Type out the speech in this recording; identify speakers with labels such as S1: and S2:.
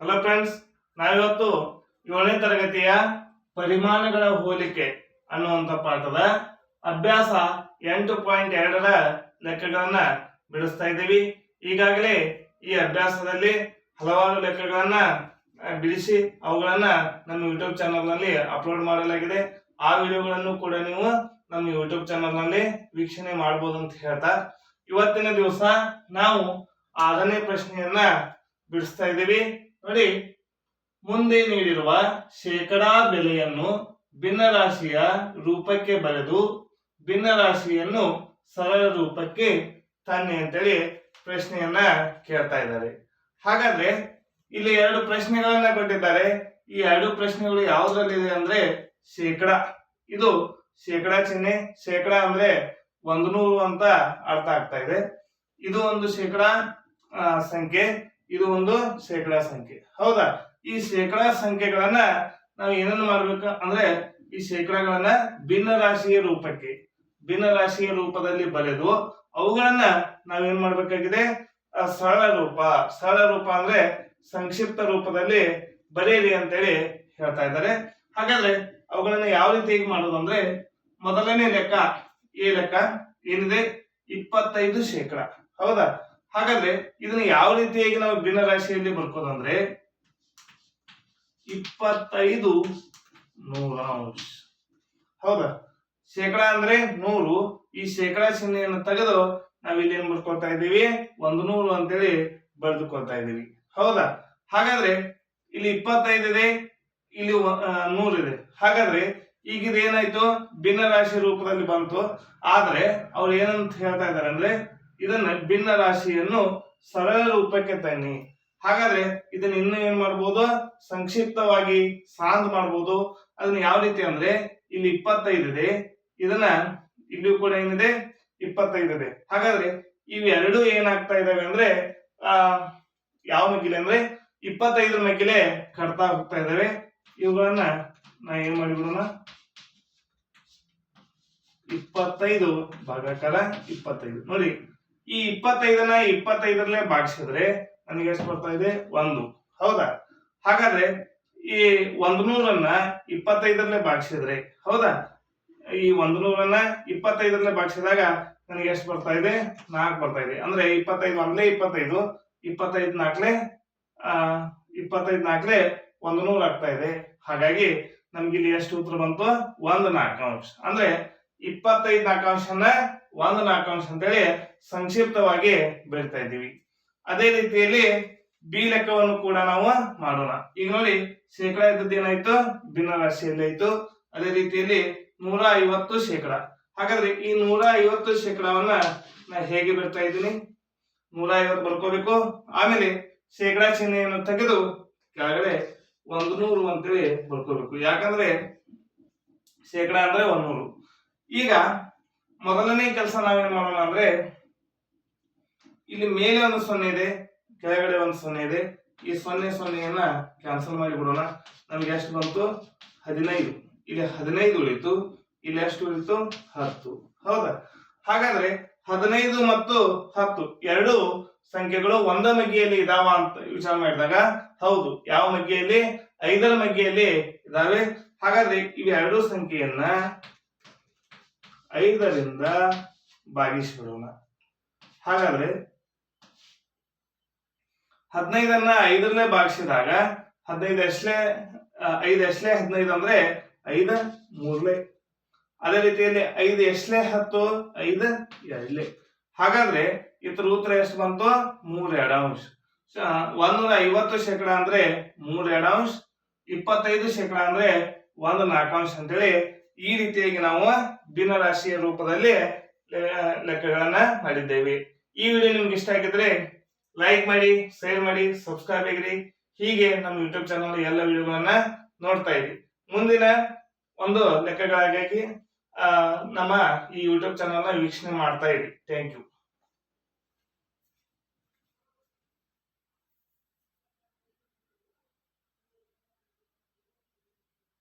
S1: Hello friends ನಾವಿವತ್ತು ಏಳನೇ ತರಗತಿಯ ಪರಿಮಾಣಗಳ ಹೋಲಿಕೆ ಅನ್ನುವಂಥ ಪಾಠದ ಅಭ್ಯಾಸ ಎಂಟು ಪಾಯಿಂಟ್ ಎರಡರ ಲೆಕ್ಕಗಳನ್ನ ಬಿಡಿಸ್ತಾ ಇದ್ದೀವಿ. ಈಗಾಗಲೇ ಈ ಅಭ್ಯಾಸದಲ್ಲಿ ಹಲವಾರು ಲೆಕ್ಕಗಳನ್ನ ಬಿಡಿಸಿ ಅವುಗಳನ್ನ ನಮ್ಮ ಯೂಟ್ಯೂಬ್ ಚಾನಲ್ನಲ್ಲಿ ಅಪ್ಲೋಡ್ ಮಾಡಲಾಗಿದೆ. ಆ ವಿಡಿಯೋಗಳನ್ನು ಕೂಡ ನೀವು ನಮ್ಮ ಯೂಟ್ಯೂಬ್ ಚಾನಲ್ನಲ್ಲಿ ವೀಕ್ಷಣೆ ಮಾಡಬಹುದು ಅಂತ ಹೇಳ್ತಾ, ಇವತ್ತಿನ ದಿವಸ ನಾವು ಆರನೇ ಪ್ರಶ್ನೆಯನ್ನ ಬಿಡಿಸ್ತಾ ಇದ್ದೀವಿ. ನೋಡಿ, ಮುಂದೆ ನೀಡಿರುವ ಶೇಕಡಾ ಬೆಲೆಯನ್ನು ಭಿನ್ನರಾಶಿಯ ರೂಪಕ್ಕೆ ಬರೆದು, ಭಿನ್ನರಾಶಿಯನ್ನು ಸರಳ ರೂಪಕ್ಕೆ ತನ್ನಿ ಅಂತೇಳಿ ಪ್ರಶ್ನೆಯನ್ನ ಕೇಳ್ತಾ ಇದ್ದಾರೆ. ಹಾಗಾದ್ರೆ ಇಲ್ಲಿ ಎರಡು ಪ್ರಶ್ನೆಗಳನ್ನ ಕೊಟ್ಟಿದ್ದಾರೆ. ಈ ಎರಡು ಪ್ರಶ್ನೆಗಳು ಯಾವುದ್ರಲ್ಲಿದೆ ಅಂದ್ರೆ ಶೇಕಡ. ಇದು ಶೇಕಡಾ ಚಿಹ್ನೆ, ಶೇಕಡ ಅಂದ್ರೆ ಒಂದು ನೂರು ಅಂತ ಅರ್ಥ ಆಗ್ತಾ ಇದೆ. ಇದು ಒಂದು ಶೇಕಡಾ ಸಂಖ್ಯೆ. ಇದು ಒಂದು ಶೇಕಡಾ ಸಂಖ್ಯೆ. ಹೌದಾ? ಈ ಶೇಕಡಾ ಸಂಖ್ಯೆಗಳನ್ನ ನಾವು ಏನನ್ನು ಮಾಡ್ಬೇಕು ಅಂದ್ರೆ ಈ ಶೇಕಡಾಗಳನ್ನ ಭಿನ್ನ ರಾಶಿಯ ರೂಪಕ್ಕೆ ಭಿನ್ನ ರಾಶಿಯ ರೂಪದಲ್ಲಿ ಬರೆದು ಅವುಗಳನ್ನ ನಾವೇನ್ ಮಾಡ್ಬೇಕಾಗಿದೆ? ಸರಳ ರೂಪ. ಸರಳ ರೂಪ ಅಂದ್ರೆ ಸಂಕ್ಷಿಪ್ತ ರೂಪದಲ್ಲಿ ಬರೆಯಿರಿ ಅಂತೇಳಿ ಹೇಳ್ತಾ ಇದ್ದಾರೆ. ಹಾಗಾದ್ರೆ ಅವುಗಳನ್ನ ಯಾವ ರೀತಿಯಾಗಿ ಮಾಡೋದು ಅಂದ್ರೆ ಮೊದಲನೇ ಲೆಕ್ಕ, ಈ ಲೆಕ್ಕ ಏನಿದೆ? ಇಪ್ಪತ್ತೈದು ಶೇಕಡ. ಹೌದಾ? ಹಾಗಾದ್ರೆ ಇದನ್ನ ಯಾವ ರೀತಿಯಾಗಿ ನಾವು ಭಿನ್ನ ರಾಶಿಯಲ್ಲಿ ಬರ್ಕೋದಂದ್ರೆ ಇಪ್ಪತ್ತೈದು ನೂರ ಹೌದಾ? ಶೇಕಡ ಅಂದ್ರೆ ನೂರು. ಈ ಶೇಕಡ ಚಿಹ್ನೆಯನ್ನು ತೆಗೆದು ನಾವಿಲ್ಲಿ ಏನ್ ಬರ್ಕೊಳ್ತಾ ಇದ್ದೀವಿ? ಒಂದು ನೂರು ಅಂತೇಳಿ ಬರೆದುಕೊಳ್ತಾ ಇದ್ದೀವಿ. ಹೌದಾ? ಹಾಗಾದ್ರೆ ಇಲ್ಲಿ ಇಪ್ಪತ್ತೈದು ಇದೆ, ಇಲ್ಲಿ ನೂರು ಇದೆ. ಹಾಗಾದ್ರೆ ಈಗ ಇದೇನಾಯ್ತು ಭಿನ್ನ ರಾಶಿ ರೂಪದಲ್ಲಿ ಬಂತು. ಆದ್ರೆ ಅವ್ರು ಏನಂತ ಹೇಳ್ತಾ ಇದ್ದಾರೆ ಅಂದ್ರೆ ಇದನ್ನ ಭಿನ್ನ ರಾಶಿಯನ್ನು ಸರಳ ರೂಪಕ್ಕೆ ತನ್ನಿ. ಹಾಗಾದ್ರೆ ಇದನ್ನ ಇನ್ನು ಏನ್ ಮಾಡ್ಬೋದು? ಸಂಕ್ಷಿಪ್ತವಾಗಿ ಸಾಂದ್ ಮಾಡ್ಬೋದು. ಅದನ್ನ ಯಾವ ರೀತಿ ಅಂದ್ರೆ ಇಲ್ಲಿ ಇಪ್ಪತ್ತೈದು ಇದೆ. ಇದನ್ನ ಇಲ್ಲಿಯೂ ಕೂಡ ಏನಿದೆ? ಇಪ್ಪತ್ತೈದು ಇದೆ. ಹಾಗಾದ್ರೆ ಇವೆರಡು ಏನಾಗ್ತಾ ಇದಾವೆ ಅಂದ್ರೆ, ಆ, ಯಾವ ಮಗ್ಗಿಲೆ ಅಂದ್ರೆ ಇಪ್ಪತ್ತೈದರ ಮಗ್ಗಿಲೆ ಕಡ್ತಾ ಹೋಗ್ತಾ ಇದಾವೆ. ಇವುಗಳನ್ನ ನಾ ಏನ್ ಮಾಡಿಬಿಡೋಣ ಇಪ್ಪತ್ತೈದು ಭಾಗಾಕಾರ ಇಪ್ಪತ್ತೈದು. ನೋಡಿ ಈ ಇಪ್ಪತ್ತೈದನ್ನ ಇಪ್ಪತ್ತೈದರಲ್ಲೇ ಭಾಗಿಸಿದ್ರೆ ನನಗೆ ಎಷ್ಟು ಬರ್ತಾ ಇದೆ? ಒಂದು. ಹೌದಾ? ಹಾಗಾದ್ರೆ ಈ ಒಂದು ನೂರನ್ನ ಇಪ್ಪತ್ತೈದರಲ್ಲೇ ಭಾಗಿಸಿದ್ರೆ, ಹೌದಾ? ಈ ಒಂದು ನೂರನ್ನ ಇಪ್ಪತ್ತೈದರಲ್ಲೇ ಭಾಗಿಸಿದಾಗ ನನಗೆ ಎಷ್ಟು ಬರ್ತಾ ಇದೆ? ನಾಲ್ಕು ಬರ್ತಾ ಇದೆ. ಅಂದ್ರೆ ಇಪ್ಪತ್ತೈದು ಒಂದ್ಲೇ ಇಪ್ಪತ್ತೈದು ಇಪ್ಪತ್ತೈದು ನಾಲ್ಕಲೆ, ಆ, ಇಪ್ಪತ್ತೈದು ನಾಲ್ಕಲೆ ಒಂದು ನೂರು ಆಗ್ತಾ ಇದೆ. ಹಾಗಾಗಿ ನಮ್ಗೆ ಇಲ್ಲಿ ಎಷ್ಟು ಉತ್ತರ ಬಂತು? ಒಂದು ನಾಲ್ಕಾಂಶ ಅಂದ್ರೆ ಇಪ್ಪತ್ತೈದು ನಾಕಾಂಶನ ಒಂದು ನಾಕಾಂಶ ಅಂತೇಳಿ ಸಂಕ್ಷಿಪ್ತವಾಗಿ ಬರ್ತಾ ಇದ್ದೀವಿ. ಅದೇ ರೀತಿಯಲ್ಲಿ ಬಿ ಲೆಕ್ಕವನ್ನು ಕೂಡ ನಾವು ಮಾಡೋಣ. ಈಗ ನೋಡಿ, ಶೇಕಡ ಇದ್ದದ್ದು ಏನಾಯ್ತು? ಭಿನ್ನ ರಾಶಿಯಲ್ಲಿ ಆಯ್ತು. ಅದೇ ರೀತಿಯಲ್ಲಿ ನೂರ ಐವತ್ತು ಶೇಕಡ. ಹಾಗಾದ್ರೆ ಈ ನೂರ ಐವತ್ತು ಶೇಕಡವನ್ನ ನಾ ಹೇಗೆ ಬರ್ತಾ ಇದ್ದೀನಿ? ನೂರ ಐವತ್ತು ಬರ್ಕೋಬೇಕು. ಆಮೇಲೆ ಶೇಕಡಾ ಚಿಹ್ನೆಯನ್ನು ತೆಗೆದು ಕೆಳಗಡೆ ಒಂದು ನೂರು ಅಂತೇಳಿ ಬರ್ಕೋಬೇಕು. ಯಾಕಂದ್ರೆ ಶೇಕಡ ಅಂದ್ರೆ ಒಂದ್ ನೂರು. ಈಗ ಮೊದಲನೇ ಕೆಲಸ ನಾವೇನ್ ಮಾಡೋಣ ಅಂದ್ರೆ, ಇಲ್ಲಿ ಮೇಲೆ ಒಂದು ಸೊನ್ನೆ ಇದೆ, ಕೆಳಗಡೆ ಒಂದು ಸೊನ್ನೆ ಇದೆ. ಈ ಸೊನ್ನೆ ಸೊನ್ನೆಯನ್ನ ಕ್ಯಾನ್ಸಲ್ ಮಾಡಿ ಬಿಡೋಣ ನಮ್ಗೆ ಎಷ್ಟು ಬಂತು? ಹದಿನೈದು. ಇಲ್ಲಿ ಹದಿನೈದು ಉಳಿತು, ಇಲ್ಲಿ ಎಷ್ಟು ಉಳಿತು? ಹತ್ತು. ಹೌದಾ? ಹಾಗಾದ್ರೆ ಹದಿನೈದು ಮತ್ತು ಹತ್ತು ಎರಡು ಸಂಖ್ಯೆಗಳು ಒಂದ ಮಗ್ಗಿಯಲ್ಲಿ ಇದಾವ ಅಂತ ವಿಚಾರ ಮಾಡಿದಾಗ, ಹೌದು, ಯಾವ ಮಗ್ಗಿಯಲ್ಲಿ? ಐದರ ಮಗ್ಗಿಯಲ್ಲಿ ಇದಾವೆ. ಹಾಗಾದ್ರೆ ಇವೆರಡು ಸಂಖ್ಯೆಯನ್ನ ಐದರಿಂದ ಭಾಗಿಸಿಬಿಡೋಣ. ಹಾಗಾದ್ರೆ ಹದಿನೈದನ್ನ ಐದರಲ್ಲೇ ಭಾಗಿಸಿದಾಗ ಹದಿನೈದು ಎಷ್ಟೇ ಐದು ಎಷ್ಟೇ ಹದಿನೈದು ಅಂದ್ರೆ ಐದ ಮೂರ್ಲೆ. ಅದೇ ರೀತಿಯಲ್ಲಿ ಐದು ಎಷ್ಟೇ ಹತ್ತು, ಐದು ಎರಡ್ಲೆ ಹಾಗಾದ್ರೆ ಇತರ ಉತ್ತರ ಎಷ್ಟು ಬಂತು? ಮೂರ್ ಎರಡಂಶ ಒಂದೂರ ಐವತ್ತು ಶೇಕಡ ಅಂದ್ರೆ ಮೂರ್ ಎರಡಂಶ ಇಪ್ಪತ್ತೈದು ಶೇಕಡ ಅಂದ್ರೆ ಒಂದು ನಾಲ್ಕಾಂಶ ಅಂತೇಳಿ ಈ ರೀತಿಯಾಗಿ ನಾವು ಭಿನ್ನ ರಾಶಿಯ ರೂಪದಲ್ಲಿ ಲೆಕ್ಕಗಳನ್ನ ಮಾಡಿದ್ದೇವೆ. ಈ ವಿಡಿಯೋ ನಿಮ್ಗೆ ಇಷ್ಟ ಆಗಿದ್ರೆ ಲೈಕ್ ಮಾಡಿ ಶೇರ್ ಮಾಡಿ ಸಬ್ಸ್ಕ್ರೈಬ್ ಆಗಿರಿ. ಹೀಗೆ ನಮ್ಮ ಯೂಟ್ಯೂಬ್ ಚಾನಲ್ ಎಲ್ಲ ವಿಡಿಯೋಗಳನ್ನ ನೋಡ್ತಾ ಇರಿ. ಮುಂದಿನ ಒಂದು ಲೆಕ್ಕಗಳಾಗಿ ನಮ್ಮ ಈ ಯೂಟ್ಯೂಬ್ ಚಾನಲ್ನ ವೀಕ್ಷಣೆ ಮಾಡ್ತಾ ಇರಿ. Thank you